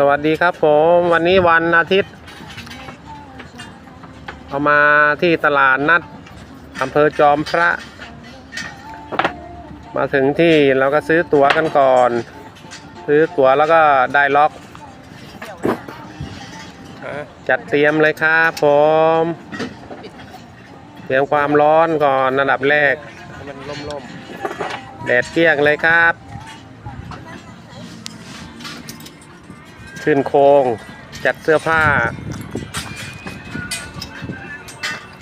สวัสดีครับผมวันนี้วันอาทิตย์ เอามาที่ตลาดนัดอำเภอจอมพระ มาถึงที่เราก็ซื้อตั๋วกันก่อน ซื้อตั๋วแล้วก็ได้ล็อกอะจัดเตรียมเลยครับผมเตรียมความร้อนก่อนอันดับแรกให้มันร่มๆแดดเกลี้ยงเลยครับ ขึ้นโครงจัดเสื้อผ้า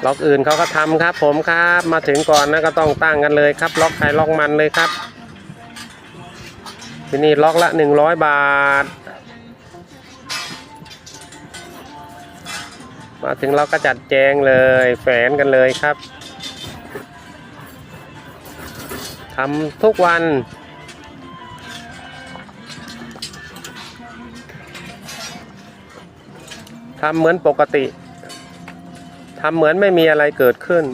ล็อกอื่นเขาก็ทำครับ ผมครับ มาถึงก่อนนะก็ต้องตั้งกันเลยครับ ล็อกใครล็อกมันเลยครับ ที่นี่ล็อกละหนึ่งร้อยบาท มาถึงเราก็จัดแจงเลยแฝนกันเลยครับทำทุกวัน ทำเหมือนปกติทำเหมือนไม่มีอะไรเกิดขึ้น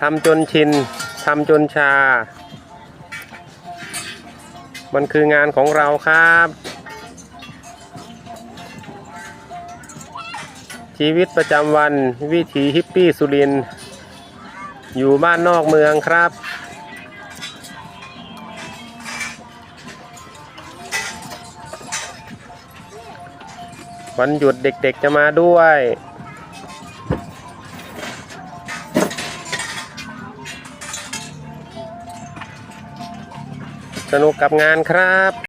ทำจนชินทำจนชา มันคืองานของเราครับ ชีวิตประจำวันวิถีฮิปปี้สุรินอยู่บ้านนอกเมืองครับ วันหยุดเด็กๆจะมาด้วย สนุกกับงานครับ